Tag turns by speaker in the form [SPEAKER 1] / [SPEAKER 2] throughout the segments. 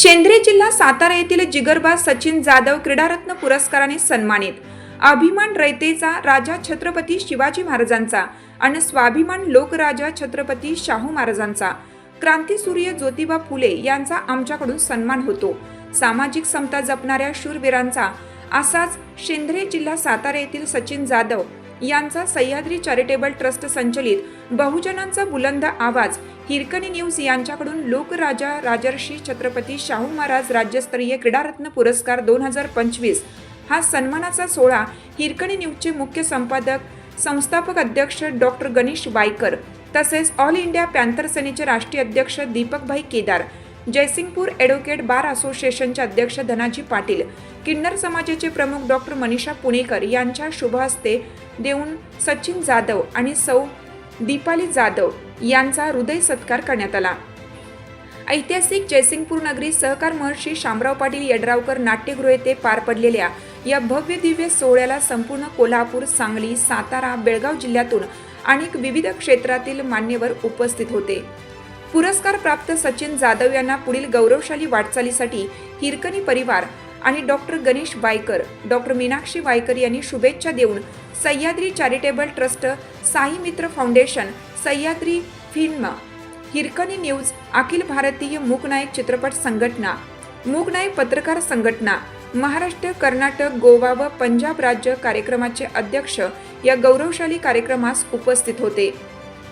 [SPEAKER 1] शेंद्रे जिल्हा सातारा येथील जिगरबा सचिन जाधव क्रीडारत्न पुरस्काराने सन्मानित. अभिमान रयतेचा राजा छत्रपती शिवाजी महाराजांचा आणि स्वाभिमान लोकराजा छत्रपती शाहू महाराजांचा. क्रांतीसूर्य ज्योतिबा फुले यांचा आमच्याकडून सन्मान होतो. सामाजिक समता जपणाऱ्या शूरवीरांचा असाच शेंद्रे जिल्हा सातारा येथील सचिन जाधव यांचा सह्याद्री चॅरिटेबल ट्रस्ट संचलित बहुजनांचा बुलंद आवाज हिरकणी न्यूज यांच्याकडून लोकराजा राजर्षी छत्रपती शाहू महाराज राज्यस्तरीय क्रीडारत्न पुरस्कार दोन हजार पंचवीस हा सन्मानाचा सोहळा हिरकणी न्यूजचे मुख्य संपादक संस्थापक अध्यक्ष डॉक्टर गणेश वायकर तसेच ऑल इंडिया पॅन्थर सेनेचे राष्ट्रीय अध्यक्ष दीपकभाई केदार जयसिंगपूर ॲडव्होकेट बार असोसिएशनचे अध्यक्ष धनाजी पाटील किन्नर समाजाचे प्रमुख डॉक्टर मनीषा पुणेकर यांच्या शुभ हस्ते देऊन सचिन जाधव आणि सौ दीपाली जाधव यांचा हृदय सत्कार करण्यात आला. ऐतिहासिक जयसिंगपूर नगरी सहकार महर्षी शामराव पाटील यड्रावकर नाट्यगृह येथे पार पडलेल्या या भव्य दिव्य सोहळ्याला संपूर्ण कोल्हापूर सांगली सातारा बेळगाव जिल्ह्यातून अनेक विविध क्षेत्रातील मान्यवर उपस्थित होते. पुरस्कार प्राप्त सचिन जाधव यांना पुढील गौरवशाली वाटचालीसाठी हिरकणी परिवार आणि डॉक्टर गणेश वायकर डॉक्टर मीनाक्षी वायकर यांनी शुभेच्छा देऊन Sahyadri charitable trust Sai Mitra foundation Sahyadri film Hirkani news Akhil Bharatiya Mooknayak चित्रपट संघटना मूकनायक पत्रकार संघटना महाराष्ट्र कर्नाटक गोवा व पंजाब राज्य कार्यक्रमाचे अध्यक्ष या गौरवशाली कार्यक्रमास उपस्थित होते.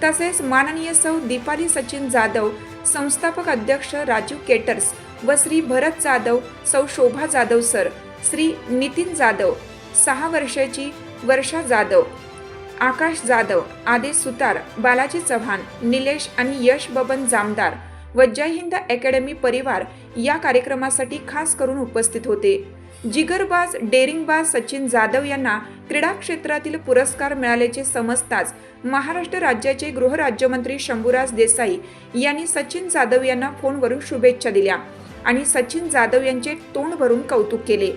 [SPEAKER 1] तसेच माननीय सौ दीपाली सचिन जाधव संस्थापक अध्यक्ष राजीव केटर्स व श्री भरत जाधव सौ शोभा जाधव सर श्री नितीन जाधव सहा वर्षाची वर्षा जाधव आकाश जाधव आदेश सुतार बालाजी चव्हाण निलेश आणि यश बबन जामदार व जय हिंद अकॅडमी परिवार या कार्यक्रमासाठी खास करून उपस्थित होते. जिगरबाज डेरिंगबाज सचिन जाधव यांना क्रीडा क्षेत्रातील पुरस्कार मिळाल्याचे समजताच महाराष्ट्र राज्याचे गृहराज्यमंत्री शंभूराज देसाई यांनी सचिन जाधव यांना फोनवरून शुभेच्छा दिल्या आणि सचिन जाधव यांचे तोंड भरून कौतुक केले.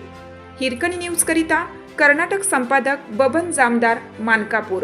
[SPEAKER 1] हिरकणी न्यूजकरिता कर्नाटक संपादक बबन जामदार मानकापूर.